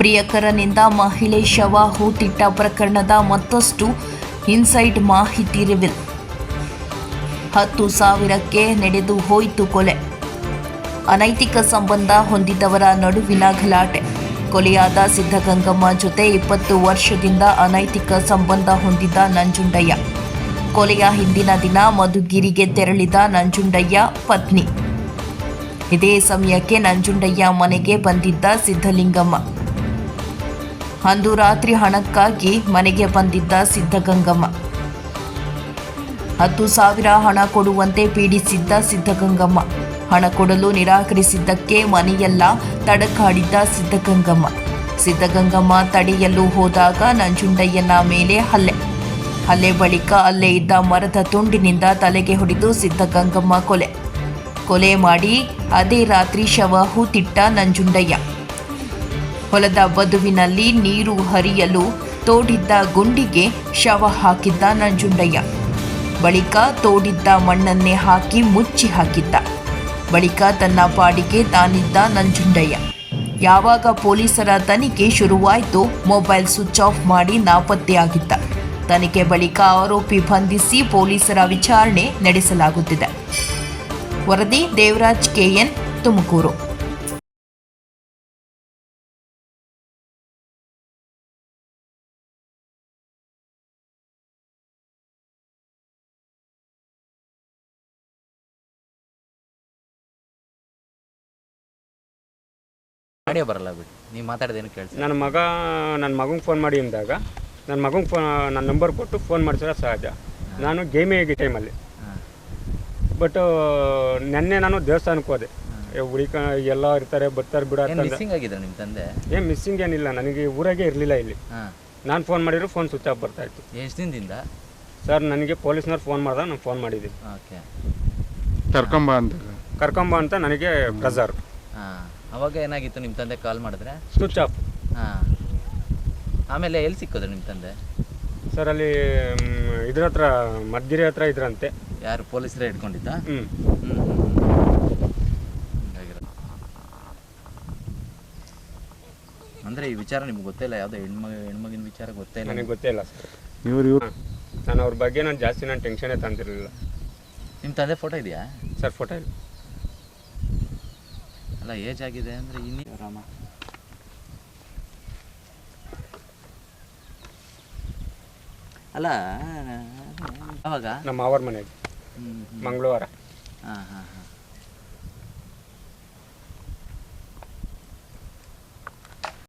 ಪ್ರಿಯಕರನಿಂದ ಮಹಿಳೆ ಶವ ಹೂತಿಟ್ಟ ಪ್ರಕರಣದ ಮತ್ತಷ್ಟು ಇನ್ಸೈಡ್ ಮಾಹಿತಿ ರಿವಿಲ್. ಹತ್ತು ಸಾವಿರಕ್ಕೆ ನಡೆದು ಹೋಯಿತು ಕೊಲೆ. ಅನೈತಿಕ ಸಂಬಂಧ ಹೊಂದಿದವರ ನಡುವಿನ ಗಲಾಟೆ. ಕೊಲೆಯಾದ ಸಿದ್ಧಗಂಗಮ್ಮ ಜೊತೆ ಇಪ್ಪತ್ತು ವರ್ಷದಿಂದ ಅನೈತಿಕ ಸಂಬಂಧ ಹೊಂದಿದ್ದ ನಂಜುಂಡಯ್ಯ. ಕೊಲೆಯ ಹಿಂದಿನ ದಿನ ಮಧುಗಿರಿಗೆ ತೆರಳಿದ ನಂಜುಂಡಯ್ಯ ಪತ್ನಿ. ಇದೇ ಸಮಯಕ್ಕೆ ನಂಜುಂಡಯ್ಯ ಮನೆಗೆ ಬಂದಿದ್ದ ಸಿದ್ಧಲಿಂಗಮ್ಮ. ಅಂದು ರಾತ್ರಿ ಹಣಕ್ಕಾಗಿ ಮನೆಗೆ ಬಂದಿದ್ದ ಸಿದ್ಧಗಂಗಮ್ಮ. ಹತ್ತು ಸಾವಿರ ಹಣ ಕೊಡುವಂತೆ ಪೀಡಿಸಿದ್ದ ಸಿದ್ಧಗಂಗಮ್ಮ. ಹಣ ಕೊಡಲು ನಿರಾಕರಿಸಿದ್ದಕ್ಕೆ ಮನೆಯೆಲ್ಲ ತಡಕಾಡಿದ್ದ ಸಿದ್ಧಗಂಗಮ್ಮ. ಸಿದ್ಧಗಂಗಮ್ಮ ತಡೆಯಲು ಹೋದಾಗ ನಂಜುಂಡಯ್ಯನ ಮೇಲೆ ಹಲ್ಲೆ. ಹಲ್ಲೆ ಬಳಿಕ ಅಲ್ಲೇ ಇದ್ದ ಮರದ ತುಂಡಿನಿಂದ ತಲೆಗೆ ಹೊಡೆದು ಸಿದ್ಧಗಂಗಮ್ಮ ಕೊಲೆ. ಕೊಲೆ ಮಾಡಿ ಅದೇ ರಾತ್ರಿ ಶವ ಹೂತಿಟ್ಟ ನಂಜುಂಡಯ್ಯ. ಹೊಲದ ಬದುವಿನಲ್ಲಿ ನೀರು ಹರಿಯಲು ತೋಡಿದ್ದ ಗುಂಡಿಗೆ ಶವ ಹಾಕಿದ್ದ ನಂಜುಂಡಯ್ಯ. ಬಳಿಕ ತೋಡಿದ್ದ ಮಣ್ಣನ್ನೇ ಹಾಕಿ ಮುಚ್ಚಿ ಹಾಕಿದ್ದ. ಬಳಿಕ ತನ್ನ ಪಾಡಿಗೆ ತಾನಿದ್ದ ನಂಜುಂಡಯ್ಯ. ಯಾವಾಗ ಪೊಲೀಸರ ತನಿಖೆ ಶುರುವಾಯಿತು ಮೊಬೈಲ್ ಸ್ವಿಚ್ ಆಫ್ ಮಾಡಿ ನಾಪತ್ತೆಯಾಗಿದ್ದ ತನಿಖೆ ಬಳಿಕ ಆರೋಪಿ ಬಂಧಿಸಿ ಪೊಲೀಸರ ವಿಚಾರಣೆ ನಡೆಸಲಾಗುತ್ತಿದೆ. ವರದಿ ದೇವರಾಜ್ ಕೆಎನ್ ತುಮಕೂರು. ಆಡಿಯೋ ಬರಲ್ಲ ಬಿಡಿ. ನೀವು ಮಾತಾಡೋದೇನು ಕೇಳಿಸಿ ನನ್ನ ಮಗ ನನ್ನ ಮಗಂಗೆ ಫೋನ್ ಮಾಡಿ ಅಂದಾಗ ನನ್ನ ಮಗಂಗೆ ಫೋನ್ ನನ್ನ ನಂಬರ್ ಕೊಟ್ಟು ಫೋನ್ ಮಾಡಿಸಿದ್ರೆ ಸಹಜ. ನಾನು ಗೇಮೇ ಆಗಿ ಟೈಮಲ್ಲಿ ಬಟ್ ನೆನ್ನೆ ನಾನು ದೇವಸ್ಥಾನಕ್ಕೆ ಹೋದೆ. ಏ, ಹುಡುಕ ಎಲ್ಲ ಇರ್ತಾರೆ ಬರ್ತಾರೆ ಬಿಡ ಏನು ಮಿಸ್ಸಿಂಗ್ ಆಗಿದ್ರು ನಿಮ್ಮ ತಂದೆ? ಏನು ಮಿಸ್ಸಿಂಗ್ ಏನಿಲ್ಲ. ನನಗೆ ಊರಾಗೆ ಇರಲಿಲ್ಲ ಇಲ್ಲಿ. ನಾನು ಫೋನ್ ಮಾಡಿದ್ರು ಫೋನ್ ಸ್ವಿಚ್ ಆಫ್ ಬರ್ತಾ ಇತ್ತು. ಎಷ್ಟು ದಿನದಿಂದ? ಸರ್ ನನಗೆ ಪೊಲೀಸ್ನವ್ರು ಫೋನ್ ಮಾಡ್ದಾಗ ನಾನು ಫೋನ್ ಮಾಡಿದ್ದೀನಿ. ಓಕೆ. ಕರ್ಕೊಂಬ ಅಂತ. ಕರ್ಕೊಂಬ ಅಂತ ನನಗೆ ಹಾಂ ಅವಾಗ ಏನಾಗಿತ್ತು ನಿಮ್ಮ ತಂದೆ ಕಾಲ್ ಮಾಡಿದ್ರೆ? ಸ್ವಿಚ್ ಆಫ್ ಹಾಂ. ಆಮೇಲೆ ಎಲ್ಲಿ ಸಿಕ್ಕೋದು ನಿಮ್ಮ ತಂದೆ? ಸರ್ ಅಲ್ಲಿ ಮ್, ಇದ್ರ ಹತ್ರ ಮದ್ಗಿರಿ ಹತ್ರ ಇದ್ರಂತೆ. ಯಾರು ಪೊಲೀಸರೇ ಇಟ್ಕೊಂಡಿದ್ದ ಹ್ಞೂ ಹ್ಞೂ ಅಂದರೆ ಈ ವಿಚಾರ ನಿಮ್ಗೆ ಗೊತ್ತೇ ಇಲ್ಲ ಯಾವುದೋ ಹೆಣ್ಮಗ ಹೆಣ್ಮಗಿನ ವಿಚಾರ ಗೊತ್ತೇ ಇಲ್ಲ. ನನಗೆ ಗೊತ್ತೇ ಇಲ್ಲ ಸರ್ ಇವ್ರು ಇವ್ರು? ನಾನು ಅವ್ರ ಬಗ್ಗೆ ನಾನು ಜಾಸ್ತಿ ನಾನು ಟೆನ್ಷನೇ ತಂದಿರಲಿಲ್ಲ. ನಿಮ್ಮ ತಂದೆ ಫೋಟೋ ಇದೆಯಾ? ಸರ್ ಫೋಟೋ ಇಲ್ಲ. ಅಲ್ಲ ಏಜ್ ಆಗಿದೆ ಅಂದರೆ ಇನ್ನಿ ರಾಮ. ಅಲ್ಲ ಅವಾಗ ನಮ್ಮ ಅವರ ಮನೆ ಮಂಗಳವಾರ. ಹಾಂ ಹಾಂ ಹಾಂ.